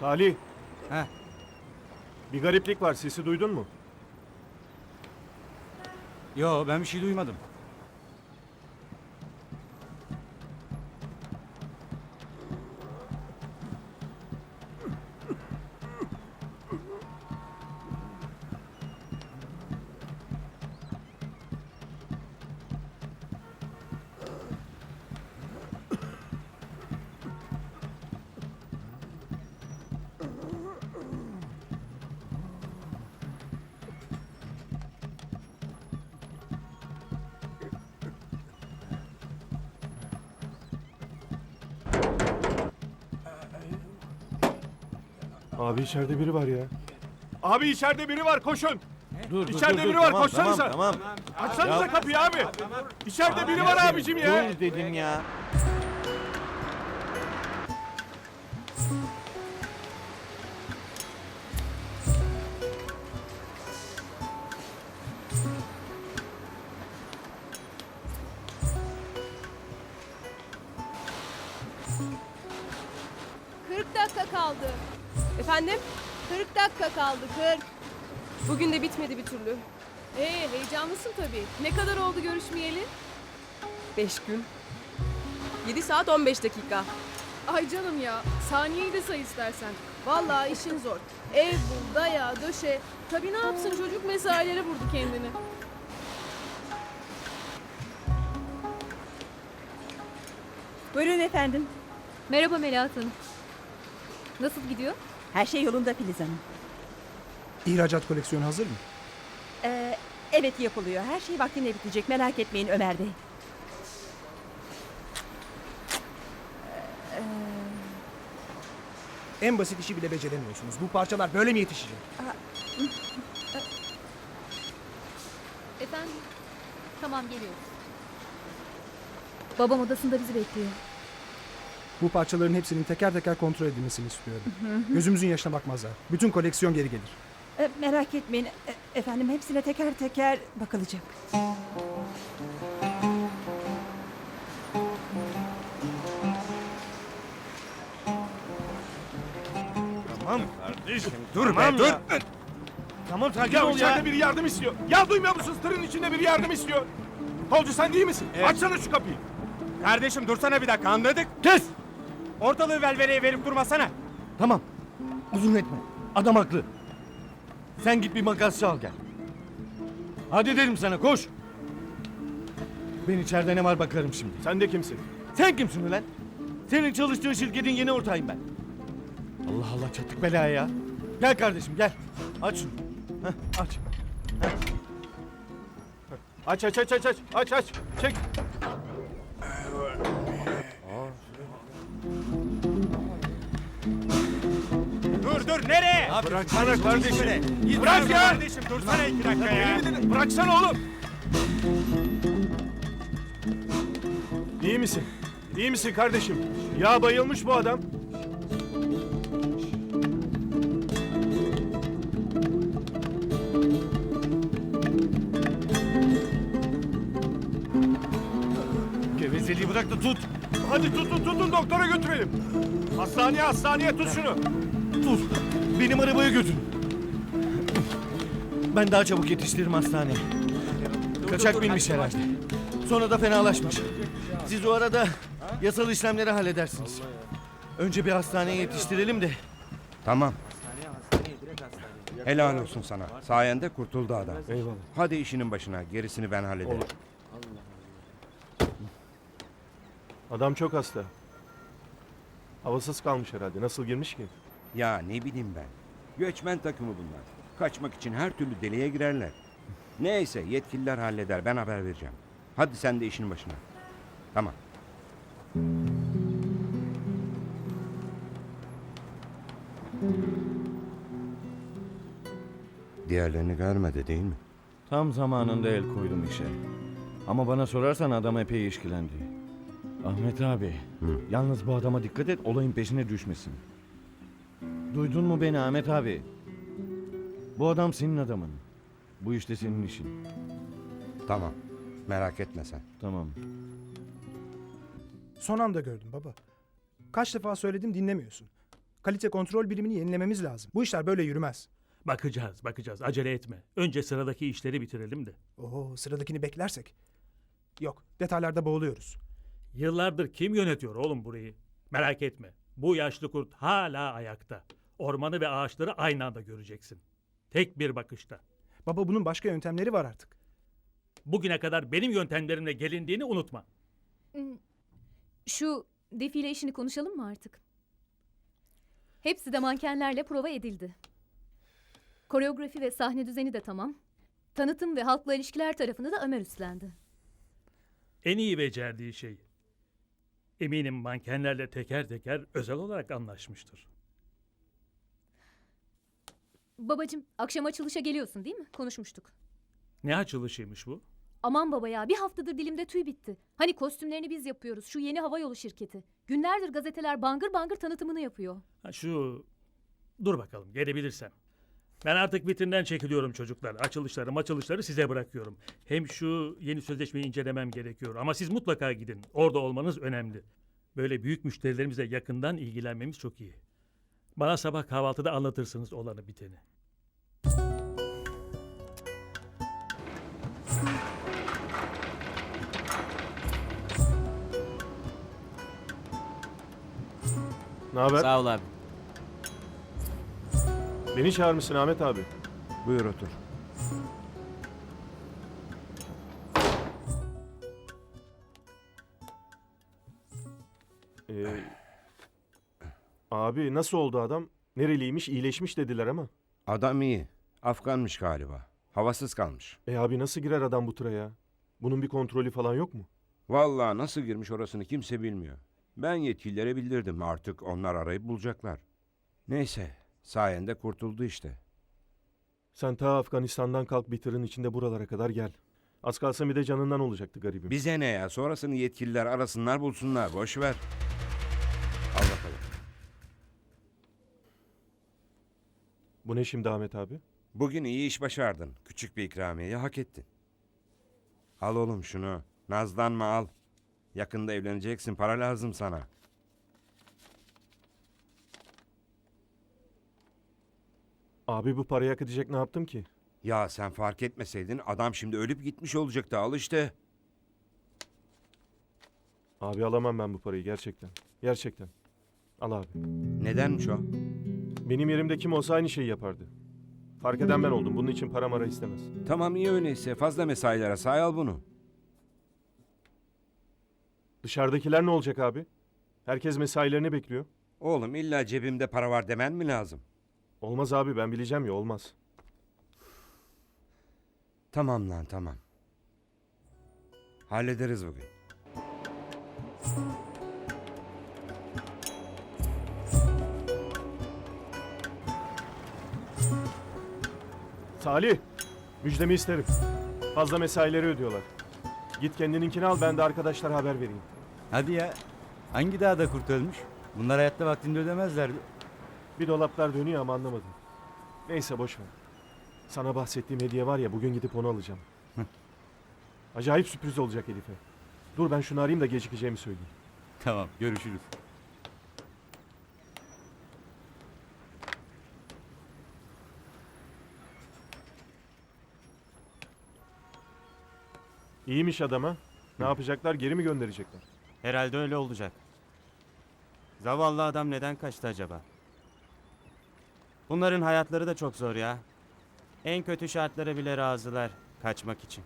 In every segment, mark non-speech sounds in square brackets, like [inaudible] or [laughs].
Salih. He. Bir gariplik var. Sesi duydun mu? Yo ben bir şey duymadım. Abi içeride biri var ya. Abi içeride biri var. Koşun. Dur, İçeride biri var, koşsanıza. Tamam, Açsanıza kapıyı abi. İçeride biri var abicim ya. Dur dedim ya. Kırk dakika kaldı. Efendim? 40 dakika kaldı 40. Bugün de bitmedi bir türlü. Ee heyecanlısın tabii. Ne kadar oldu görüşmeyeli? 5 gün. 7 saat 15 dakika. Ay canım ya, saniyeyi de say istersen. Vallahi işin zor. Ev bul, daya, döşe. Tabii ne yapsın çocuk mesailere vurdu kendini. Buyurun efendim. Merhaba Melahat Hanım. Nasıl gidiyor? Her şey yolunda Filiz Hanım. İhracat koleksiyonu hazır mı? Ee, evet yapılıyor. Her şey vaktinde bitecek. Merak etmeyin Ömer Bey. En basit işi bile beceremiyorsunuz. Bu parçalar böyle mi yetişecek? Efendim? Tamam geliyoruz. Babam odasında bizi bekliyor. Bu parçaların hepsinin teker teker kontrol edilmesini istiyorum. Gözümüzün yaşına bakmazlar. Bütün koleksiyon geri gelir. Ee, merak etmeyin. E- efendim hepsine teker teker bakılacak. Tamam kardeşim dur Tamam be dur. ya. Tamam sakin Ya ol içeride ya. biri yardım istiyor. Ya duymuyor musunuz? Tırın içinde biri yardım istiyor. Kolcu sen değil misin? Evet. Açsana şu kapıyı. Kardeşim dursana bir dakika anladık. Kes. Ortalığı velvereye verip durmasana. Tamam. Uzun etme. Adam haklı. Sen git bir makasçı al gel. Hadi dedim sana koş. Ben içeride ne var bakarım şimdi. Sen de kimsin? Sen kimsin ulan? Senin çalıştığın şirketin yeni ortağıyım ben. Allah Allah çattık belaya ya. Gel kardeşim gel. Aç şunu. Heh, aç. Aç aç aç aç aç. Aç aç. Çek. Bıraksana kardeşim. Bırak ya. Kardeşim dursana iki dakika ya. Bıraksana oğlum. İyi misin? İyi misin kardeşim? Ya bayılmış bu adam. Gevezeliği bırak da tut. Hadi tutun tutun doktora götürelim. Hastaneye hastaneye tut şunu. Dur. Benim arabaya götür. Ben daha çabuk yetiştiririm hastaneye. Kaçak binmiş herhalde. Sonra da fenalaşmış. Siz o arada yasal işlemleri halledersiniz. Önce bir hastaneye yetiştirelim de. Tamam. Helal olsun sana. Sayende kurtuldu adam. Eyvallah. Hadi işinin başına. Gerisini ben hallederim. Olur. Adam çok hasta. Havasız kalmış herhalde. Nasıl girmiş ki? Ya ne bileyim ben. Göçmen takımı bunlar. Kaçmak için her türlü deliğe girerler. Neyse yetkililer halleder. Ben haber vereceğim. Hadi sen de işinin başına. Tamam. Diğerlerini görmedi değil mi? Tam zamanında el koydum işe. Ama bana sorarsan adam epey işkilendi. Ahmet abi, Hı. yalnız bu adama dikkat et olayın peşine düşmesin. Duydun mu beni Ahmet abi? Bu adam senin adamın. Bu işte senin işin. Tamam. Merak etme sen. Tamam. Son anda gördüm baba. Kaç defa söyledim dinlemiyorsun. Kalite kontrol birimini yenilememiz lazım. Bu işler böyle yürümez. Bakacağız, bakacağız. Acele etme. Önce sıradaki işleri bitirelim de. Oo sıradakini beklersek. Yok detaylarda boğuluyoruz. Yıllardır kim yönetiyor oğlum burayı? Merak etme. Bu yaşlı kurt hala ayakta. Ormanı ve ağaçları aynı anda göreceksin. Tek bir bakışta. Baba bunun başka yöntemleri var artık. Bugüne kadar benim yöntemlerimle gelindiğini unutma. Şu defile işini konuşalım mı artık? Hepsi de mankenlerle prova edildi. Koreografi ve sahne düzeni de tamam. Tanıtım ve halkla ilişkiler tarafını da Ömer üstlendi. En iyi becerdiği şey. Eminim mankenlerle teker teker özel olarak anlaşmıştır. Babacım akşam açılışa geliyorsun değil mi? Konuşmuştuk. Ne açılışıymış bu? Aman baba ya bir haftadır dilimde tüy bitti. Hani kostümlerini biz yapıyoruz şu yeni havayolu şirketi. Günlerdir gazeteler bangır bangır tanıtımını yapıyor. Ha, şu... Dur bakalım gelebilirsem. Ben artık vitrinden çekiliyorum çocuklar. Açılışları açılışları size bırakıyorum. Hem şu yeni sözleşmeyi incelemem gerekiyor. Ama siz mutlaka gidin. Orada olmanız önemli. Böyle büyük müşterilerimizle yakından ilgilenmemiz çok iyi. Bana sabah kahvaltıda anlatırsınız olanı biteni. Ne haber? Sağ ol abi. Beni çağırmışsın Ahmet abi. Buyur otur. Ee, abi nasıl oldu adam? Nereliymiş, iyileşmiş dediler ama. Adam iyi. Afganmış galiba. Havasız kalmış. E abi nasıl girer adam bu tıra ya? Bunun bir kontrolü falan yok mu? Vallahi nasıl girmiş orasını kimse bilmiyor. Ben yetkililere bildirdim. Artık onlar arayıp bulacaklar. Neyse. Sayende kurtuldu işte. Sen ta Afganistan'dan kalk bir tırın içinde buralara kadar gel. Az kalsın bir de canından olacaktı garibim. Bize ne ya? Sonrasını yetkililer arasınlar bulsunlar. Boş ver. Bu ne şimdi Ahmet abi? Bugün iyi iş başardın. Küçük bir ikramiyeyi hak ettin. Al oğlum şunu. Nazlanma al. Yakında evleneceksin. Para lazım sana. Abi bu parayı hak edecek ne yaptım ki? Ya sen fark etmeseydin adam şimdi ölüp gitmiş olacaktı. Al işte. Abi alamam ben bu parayı gerçekten. Gerçekten. Al abi. Nedenmiş o? Benim yerimde kim olsa aynı şeyi yapardı. Fark eden ben oldum. Bunun için para mara istemez. Tamam iyi öyleyse. Fazla mesailere say al bunu. Dışarıdakiler ne olacak abi? Herkes mesailerini bekliyor. Oğlum illa cebimde para var demen mi lazım? Olmaz abi ben bileceğim ya olmaz. Tamam lan tamam. Hallederiz bugün. Salih, müjdemi isterim. Fazla mesaileri ödüyorlar. Git kendininkini al ben de arkadaşlara haber vereyim. Hadi ya. Hangi dağda kurt ölmüş? Bunlar hayatta vaktinde ödemezlerdi. Bir dolaplar dönüyor ama anlamadım. Neyse boş ver. Sana bahsettiğim hediye var ya bugün gidip onu alacağım. Acayip sürpriz olacak Elif'e. Dur ben şunu arayayım da gecikeceğimi söyleyeyim. Tamam görüşürüz. İyiymiş adama. Ne yapacaklar geri mi gönderecekler? Herhalde öyle olacak. Zavallı adam neden kaçtı acaba? Bunların hayatları da çok zor ya. En kötü şartlara bile razılar kaçmak için.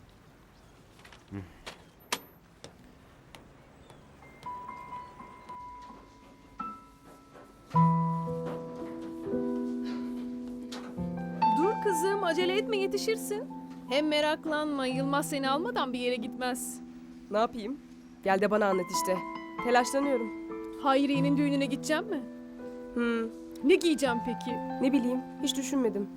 Dur kızım acele etme yetişirsin. Hem meraklanma Yılmaz seni almadan bir yere gitmez. Ne yapayım? Gel de bana anlat işte. Telaşlanıyorum. Hayriye'nin düğününe gideceğim mi? Hmm, Ne giyeceğim peki? ne bileyim hiç düşünmedim.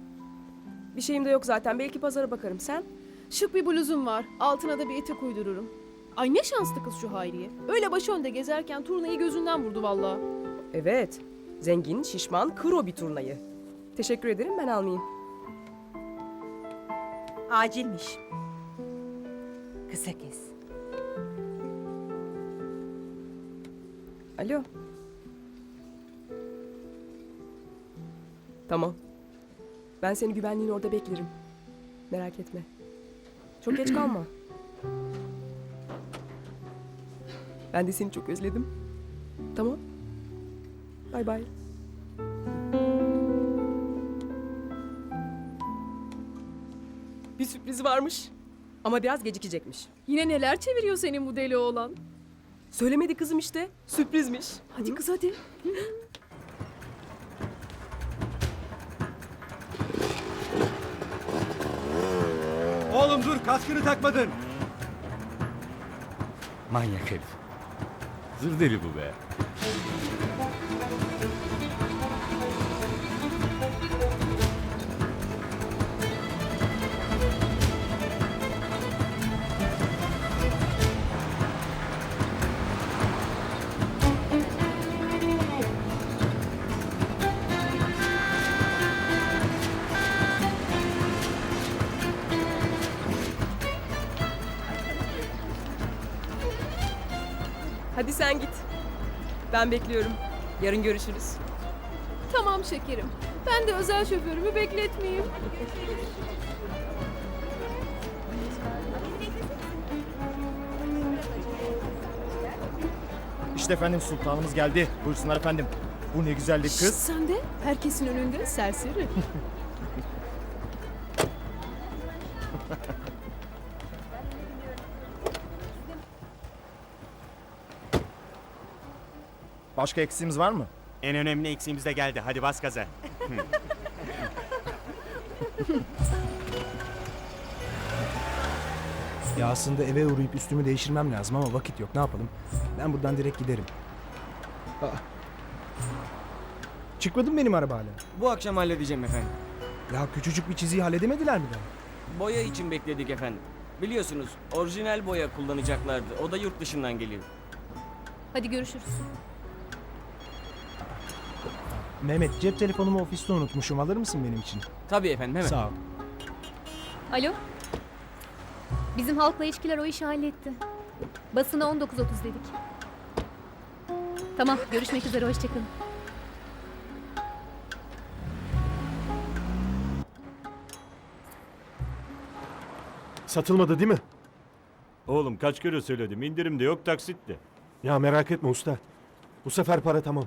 Bir şeyim de yok zaten belki pazara bakarım. Sen? Şık bir bluzum var. Altına da bir etek uydururum. Ay ne şanslı kız şu Hayriye. Öyle başı önde gezerken turnayı gözünden vurdu vallahi. Evet. Zengin, şişman, kro bir turnayı. Teşekkür ederim ben almayayım. Acilmiş. Kısa kes. Alo. Tamam. Ben seni güvenliğin orada beklerim. Merak etme. Çok geç kalma. Ben de seni çok özledim. Tamam. Bay bay. Bir sürpriz varmış. Ama biraz gecikecekmiş. Yine neler çeviriyor senin bu deli oğlan? Söylemedi kızım işte. Sürprizmiş. Hadi kız hadi. Oğlum dur kaskını takmadın. Manyak herif. Zır deli bu be. Hadi sen git. Ben bekliyorum. Yarın görüşürüz. Tamam şekerim. Ben de özel şoförümü bekletmeyeyim. İşte efendim sultanımız geldi. Buyursunlar efendim. Bu ne güzellik Şşt, kız. sen de herkesin önünde serseri. [laughs] Başka eksiğimiz var mı? En önemli eksiğimiz de geldi. Hadi bas gaza. [laughs] Ya aslında eve uğrayıp üstümü değiştirmem lazım ama vakit yok. Ne yapalım? Ben buradan direkt giderim. Aa. Çıkmadı mı benim araba hala? Bu akşam halledeceğim efendim. Ya küçücük bir çiziyi halledemediler mi daha? Boya için bekledik efendim. Biliyorsunuz orijinal boya kullanacaklardı. O da yurt dışından geliyor. Hadi görüşürüz. Mehmet cep telefonumu ofiste unutmuşum. Alır mısın benim için? Tabii efendim hemen. Sağ ol. Alo. Bizim halkla ilişkiler o işi halletti. Basına 19.30 dedik. Tamam görüşmek üzere hoşçakalın. Satılmadı değil mi? Oğlum kaç kere söyledim indirim de yok taksit de. Ya merak etme usta. Bu sefer para tamam.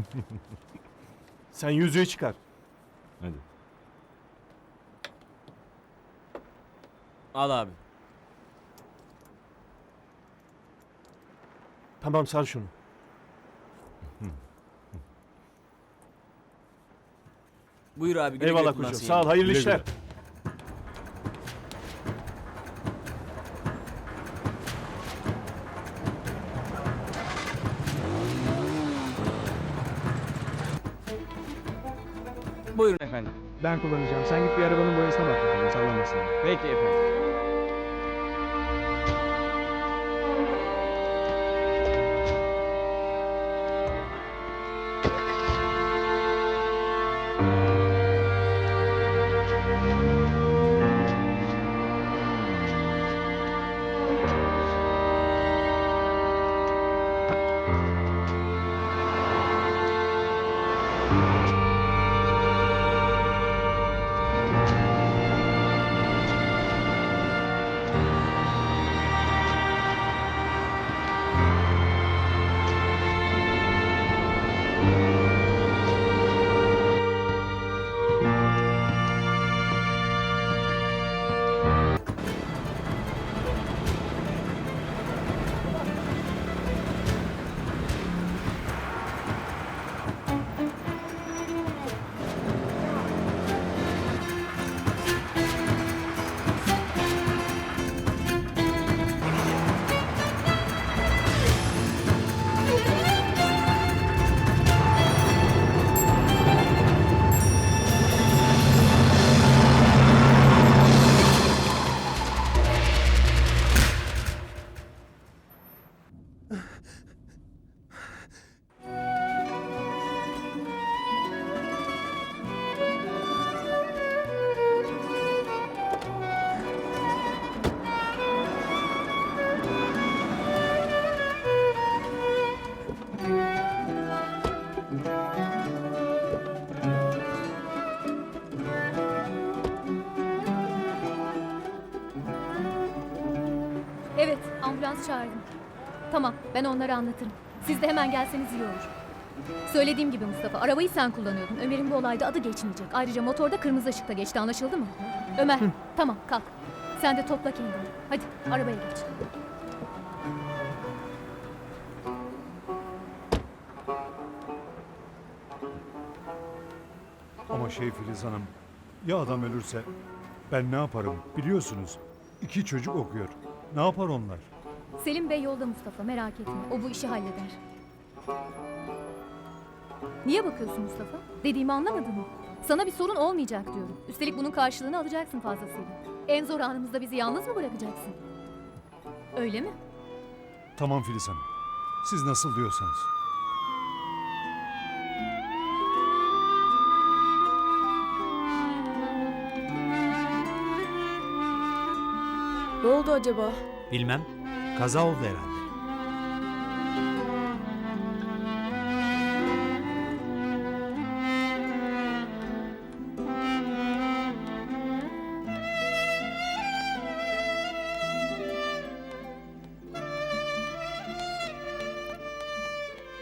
[laughs] Sen yüzüğü çıkar. Hadi. Al abi. Tamam sar şunu. Buyur abi. güle güle Eyvallah kullansın koçum. Sağ ol. Hayırlı Güle işler. güle. Buyurun Ben kullanacağım. Sen git bir arabanın boyasına bak bakalım. Sallamasın. Peki efendim. Yılmaz'ı çağırdım. Tamam ben onlara anlatırım. Siz de hemen gelseniz iyi olur. Söylediğim gibi Mustafa arabayı sen kullanıyordun. Ömer'in bu olayda adı geçmeyecek. Ayrıca motorda kırmızı ışıkta geçti anlaşıldı mı? Ömer tamam kalk. Sen de topla kendini. Hadi arabaya geç. Ama şey Filiz Hanım, ya adam ölürse ben ne yaparım biliyorsunuz. İki çocuk okuyor. Ne yapar onlar? Selim Bey yolda Mustafa merak etme. O bu işi halleder. Niye bakıyorsun Mustafa? Dediğimi anlamadın mı? Sana bir sorun olmayacak diyorum. Üstelik bunun karşılığını alacaksın fazlasıyla. En zor anımızda bizi yalnız mı bırakacaksın? Öyle mi? Tamam Filiz Hanım. Siz nasıl diyorsanız. Ne oldu acaba? Bilmem. Kaza oldu herhalde.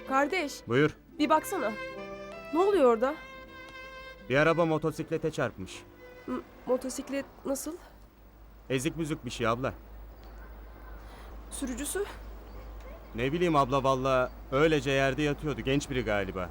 Kardeş Buyur. bir baksana. Ne oluyor orada? Bir araba motosiklete çarpmış. M- motosiklet nasıl? Ezik müzik bir şey abla. Sürücüsü? Ne bileyim abla valla öylece yerde yatıyordu. Genç biri galiba.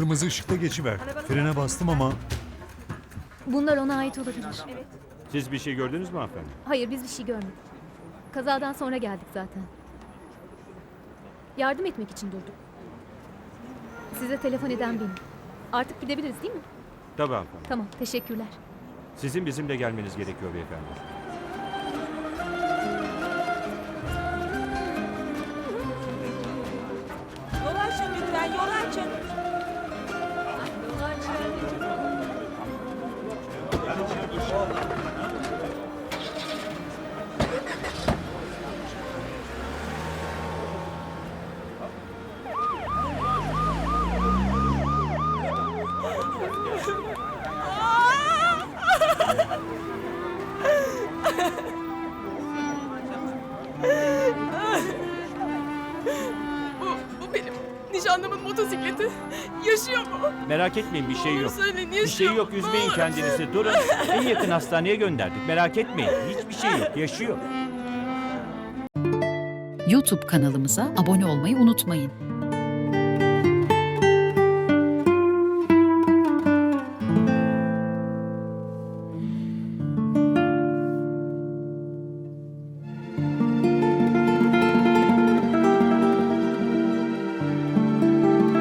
Kırmızı ışıkta geçiver. Frene bastım ama Bunlar ona ait olabilir. Siz bir şey gördünüz mü hanımefendi? Hayır biz bir şey görmedik. Kazadan sonra geldik zaten. Yardım etmek için durduk. Size telefon eden benim. Artık gidebiliriz değil mi? Tabii hanımefendi. Tamam teşekkürler. Sizin bizim de gelmeniz gerekiyor beyefendi. Nişanlımın motosikleti. Yaşıyor mu? Merak etmeyin bir şey yok. Söyleyin Bir yaşıyor şey mu? yok Ne üzmeyin olur. kendinizi. Durun. En yakın hastaneye gönderdik. Merak etmeyin. Hiçbir şey yok. Yaşıyor. YouTube kanalımıza abone olmayı unutmayın.